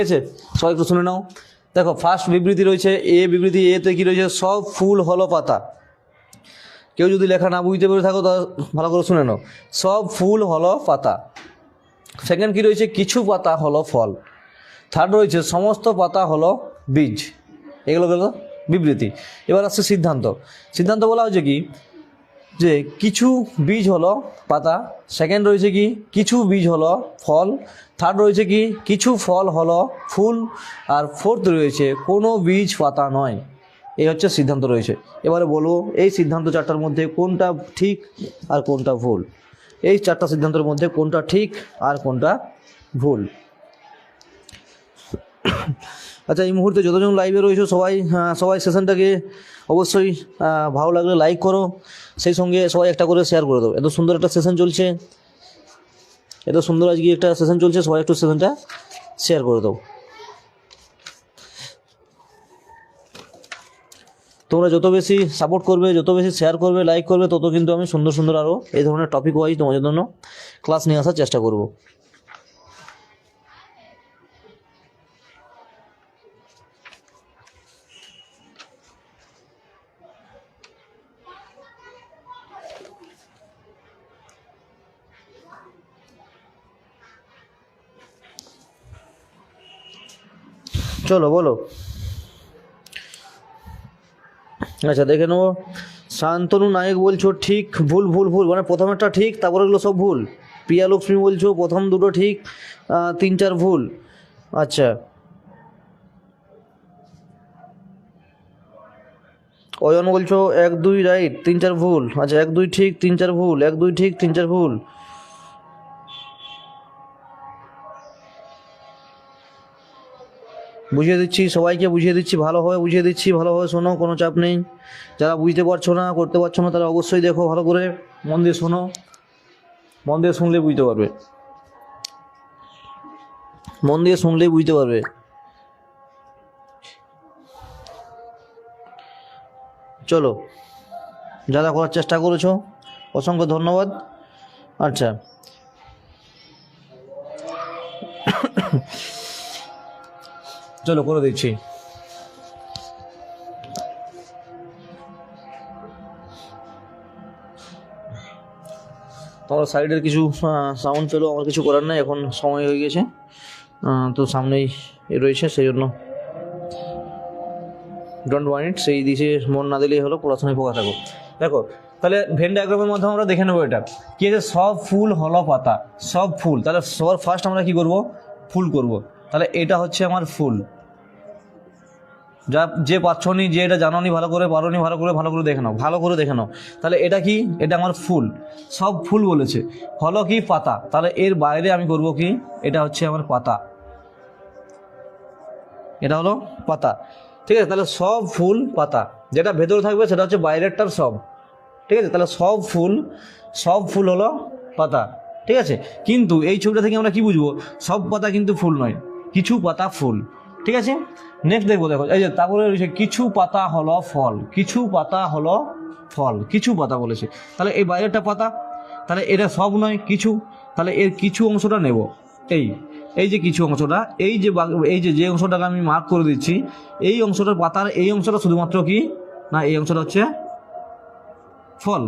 ঠিক আছে? সবাই একটু শুনে নাও। দেখো ফার্স্ট বিবৃতি রয়েছে, এ বিবৃতি এতে কি রয়েছে? সব ফুল হলো পাতা। কেউ যদি লেখা না বুঝতে পেরে থাকো তা ভালো করে শুনে নাও। সব ফুল হলো পাতা। সেকেন্ড কি রয়েছে? কিছু পাতা হলো ফল। থার্ড রয়েছে, সমস্ত পাতা হলো বীজ। এগুলো গেল বিবৃতি। এবার আসছে সিদ্ধান্ত। সিদ্ধান্ত বলা হচ্ছে কি? যে কিছু বীজ হলো পাতা সেকেন্ড রয়েছে কি, কিছু বীজ হলো ফল থার্ড রয়েছে কি, কিছু ফল হলো ফুল, আর ফোর্থ রয়েছে কোনো বীজ পাতা নয়। এই হচ্ছে সিদ্ধান্ত রয়েছে। এবারে বলব, এই সিদ্ধান্ত চারটার মধ্যে কোনটা ঠিক আর কোনটা ভুল? এই চারটা সিদ্ধান্তের মধ্যে কোনটা ঠিক আর কোনটা ভুল? আচ্ছা এই মুহূর্তে যতজন লাইভে রয়েছে, সবাই সবাই সেশনটাকে অবশ্যই ভালো লাগলে লাইক করো। সেই সঙ্গে সবাই একটা করে শেয়ার করে দাও। এত সুন্দর একটা সেশন চলছে। এত সুন্দর আজকে একটা সেশন চলছে, সবাই একটু সেশনটা শেয়ার করে দাও। তোমরা যত বেশি সাপোর্ট করবে, যত বেশি শেয়ার করবে লাইক করবে, তত কিন্তু আমি সুন্দর সুন্দর আরও এই ধরনের টপিক ওয়াইজ তোমাদের জন্য ক্লাস নিয়ে আসার চেষ্টা করব। চলো, বলো। আচ্ছা দেখে নেব। শান্তনু নায়ক বলছো, ঠিক, ভুল ভুল ভুল। মানে প্রথমেরটা ঠিক, তারপরে এগুলো সব ভুল। প্রিয়া লক্ষ্মী বলছো, প্রথম দুটো ঠিক তিন, চার ভুল। আচ্ছা। অয়ন বলছো, এক, দুই, রাইট, তিন, চার ভুল। আচ্ছা এক, দুই ঠিক, তিন, চার ভুল, এক, দুই ঠিক, তিন, চার ভুল। বুঝিয়ে দিচ্ছি, সবাইকে বুঝিয়ে দিচ্ছি ভালোভাবে বুঝিয়ে দিচ্ছি ভালোভাবে শোনো, কোনো চাপ নেই। যারা বুঝতে পারছ না, করতে পারছ না, তারা অবশ্যই দেখো, ভালো করে মন দিয়ে শোনো। মন দিয়ে শুনলে বুঝতে পারবে। মন দিয়ে শুনলেই বুঝতে পারবে। চলো, যারা করার চেষ্টা করেছ, অসংখ্য ধন্যবাদ। আচ্ছা। চলো করে দিচ্ছি। তোমার সাইডের কিছু সাউন্ড পেল আমার কিছু করার নাই, এখন সময় হয়ে গেছে। তো সামনেই রয়েছে, সেই জন্য ডোন্ট ওয়ান্ট সেই দিশে মন না দিলেই হলো পড়াশোনায় পোকা থাকো দেখো, তাহলে ভেন ডায়াগ্রামের মধ্যে আমরা দেখে নেব এটা। কি আছে? সব ফুল হলো পাতা, সব ফুল। তাহলে সবার ফার্স্ট আমরা কি করব? ফুল করব। তাহলে এটা হচ্ছে আমার ফুল। যা যে পাচ্ছনি, যে এটা জানোনি, ভালো করে পারোনি, ভালো করে ভালো করে দেখে নাও, ভালো করে দেখে নাও। তাহলে এটা কি? এটা আমার ফুল। সব ফুল বলেছে। হলো কি? পাতা। তাহলে এর বাইরে আমি করব কি? এটা হচ্ছে আমার পাতা। এটা হলো পাতা। ঠিক আছে? তাহলে সব ফুল পাতা। যেটা ভেতরে থাকবে সেটা হচ্ছে বাইরেরটার সব। ঠিক আছে? তাহলে সব ফুল সব ফুল হলো পাতা। ঠিক আছে? কিন্তু এই ছবিটা থেকে আমরা কি বুঝব? সব পাতা কিন্তু ফুল নয়। কিছু পাতা ফুল, ঠিক আছে? নেক্সট দেখব দেখো, এই যে তারপরে রয়েছে, কিছু পাতা হলো ফল, কিছু পাতা হলো ফল, কিছু পাতা বলেছে। তাহলে এই বাইরেরটা পাতা, তাহলে এটা সব নয়, কিছু। তাহলে এর কিছু অংশটা নেব, এই এই যে কিছু অংশটা, এই যে এই যে যে অংশটাকে আমি মার্ক করে দিচ্ছি, এই অংশটার পাতার, এই অংশটা শুধুমাত্র কি? না, এই অংশটা হচ্ছে ফল।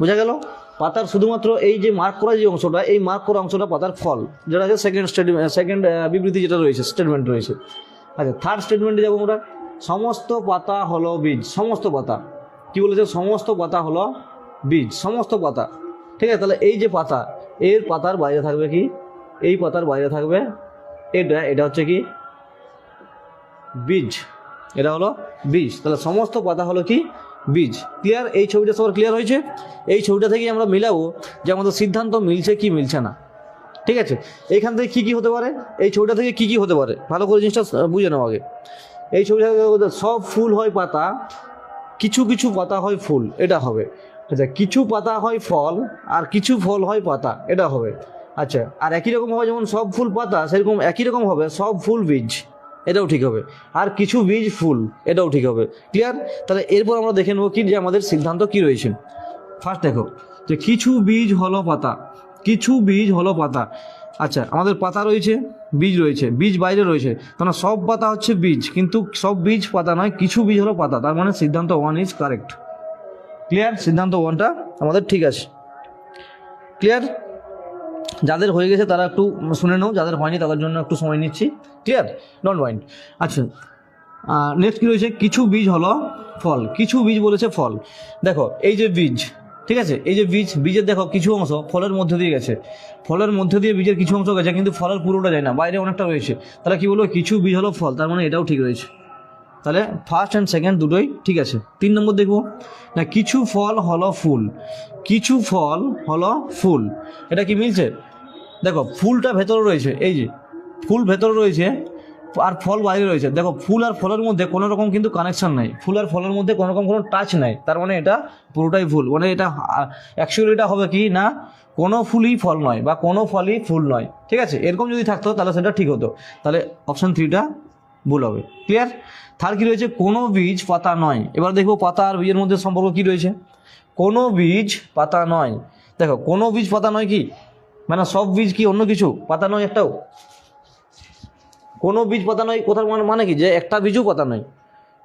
বোঝা গেল? পাতার শুধুমাত্র এই যে মার্ক করা যে অংশটা, এই মার্ক করা অংশটা পাতার ফল, যেটা আছে সেকেন্ড স্টেটমেন্ট সেকেন্ড বিবৃতি যেটা রয়েছে স্টেটমেন্ট রয়েছে। আচ্ছা থার্ড স্টেটমেন্টে যাব আমরা। সমস্ত পাতা হলো বীজ, সমস্ত পাতা। কি বলেছে? সমস্ত পাতা হলো বীজ, সমস্ত পাতা। ঠিক আছে, তাহলে এই যে পাতা, এর পাতার বাইরে থাকবে কি? এই পাতার বাইরে থাকবে এটা এটা হচ্ছে কি? বীজ। এটা হলো বীজ। তাহলে সমস্ত পাতা হলো কি? বীজ। ক্লিয়ার এই ছবিটা সবার ক্লিয়ার হয়েছে? এই ছবিটা থেকেই আমরা মিলাবো যে আমাদের সিদ্ধান্ত মিলছে কি মিলছে না। ঠিক আছে? এইখান থেকে কী কী হতে পারে? এই ছবিটা থেকে কী কী হতে পারে? ভালো করে জিনিসটা বুঝে নাও আগে। এই ছবিটা থেকে সব ফুল হয় পাতা। কিছু কিছু পাতা হয় ফুল, এটা হবে। আচ্ছা কিছু পাতা হয় ফল আর কিছু ফল হয় পাতা, এটা হবে। আচ্ছা আর একই রকম হবে যেমন সব ফুল পাতা, সেরকম একই রকম হবে সব ফুল বীজ। এটাও ঠিক হবে। আর কিছু বীজ, ফুল, এটাও ঠিক হবে। ক্লিয়ার তাহলে এরপর আমরা দেখে নেব কি যে আমাদের সিদ্ধান্ত কি রয়েছে। ফার্স্ট দেখো, যে কিছু বীজ হলো পাতা, কিছু বীজ হলো পাতা। আচ্ছা আমাদের পাতা রয়েছে, বীজ রয়েছে, বীজ বাইরে রয়েছে। তাহলে সব পাতা হচ্ছে বীজ, কিন্তু সব বীজ পাতা নয়, কিছু বীজ হলো পাতা। তার মানে সিদ্ধান্ত ওয়ান ইজ কারেক্ট ক্লিয়ার সিদ্ধান্ত ওয়ানটা আমাদের ঠিক আছে। ক্লিয়ার যাদের হয়ে গেছে তারা একটু শুনে নাও, যাদের হয়নি তাদের জন্য একটু সময় নিচ্ছি। ক্লিয়ার ডোন্ট মাইন্ড আচ্ছা নেক্সট কী রয়েছে? কিছু বীজ হলো ফল। কিছু বীজ বলেছে ফল। দেখো, এই যে বীজ, ঠিক আছে? এই যে বীজ, বীজের দেখো কিছু অংশ ফলের মধ্যে দিয়ে গেছে। ফলের মধ্যে দিয়ে বীজের কিছু অংশ গেছে, কিন্তু ফলের পুরোটা যায় না, বাইরে অনেকটা রয়েছে। তাহলে কি বলব? কিছু বীজ হলো ফল, তার মানে এটাও ঠিক রয়েছে। তাহলে ফার্স্ট অ্যান্ড সেকেন্ড দুটোই ঠিক আছে। তিন নম্বর দেখব। না, কিছু ফল হলো ফুল। কিছু ফল হলো ফুল। এটা কি মিলছে? দেখো, ফুলটা ভেতরে রয়েছে, এই যে, ফুল ভেতরে রয়েছে আর ফল বাইরে রয়েছে। দেখো, ফুল আর ফলের মধ্যে কোনো রকম কিন্তু কানেকশন নাই। ফুল আর ফলের মধ্যে কোনো রকম কোনো টাচ নাই। তার মানে এটা পুরোটাই ফুল। মানে এটা অ্যাকচুয়ালি এটা হবে কি না, কোনো ফুলই ফল নয় বা কোনো ফলই ফুল নয়। ঠিক আছে? এরকম যদি থাকতো, তাহলে সেটা ঠিক হতো। তাহলে অপশান থ্রিটা ভুল হবে। ক্লিয়ার থার্ড কী রয়েছে? কোনো বীজ, পাতা নয়। এবার দেখব পাতা আর বীজের মধ্যে সম্পর্ক কী রয়েছে? কোনো বীজ, পাতা নয়। দেখো, কোনো বীজ, পাতা নয় কি? মানে সব বীজ কি অন্য কিছু? পাতা নয় একটাও? কোনো বীজ পাতা নয় কোথার মানে মানে কি? যে একটা বীজও পাতা নয়।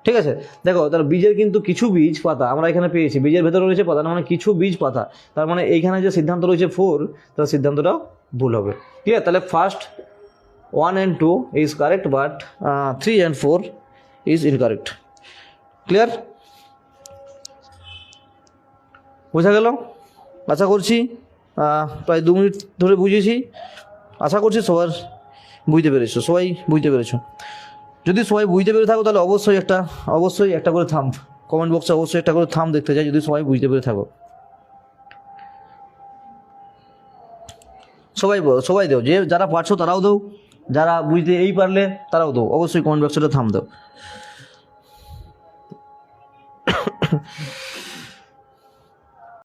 ঠিক আছে? দেখো তাহলে বীজের কিন্তু কিছু বীজ পাতা আমরা এখানে পেয়েছি। বীজের ভেতরে রয়েছে পাতা মানে কিছু বীজ পাতা। তার মানে এইখানে যে সিদ্ধান্ত রয়েছে ফোর তার সিদ্ধান্তটা ভুল হবে। আছে তাহলে first one and two is correct but three and four is incorrect clear বোঝা গেল? আশা করছি প্রায় দু মিনিট ধরে বুঝিয়েছি আশা করছি সবার বুঝতে পেরেছ। সবাই বুঝতে পেরেছ। যদি সবাই বুঝতে পেরে থাকো, তাহলে অবশ্যই একটা অবশ্যই একটা করে থাম কমেন্ট বক্সে অবশ্যই একটা করে থাম দেখতে চাই যদি সবাই বুঝতে পেরে থাকো। সবাই সবাই দাও। যে যারা পারছ তারাও দাও। যারা বুঝতে এই পারলে তারাও দাও। অবশ্যই কমেন্ট বক্সে থাম দাও।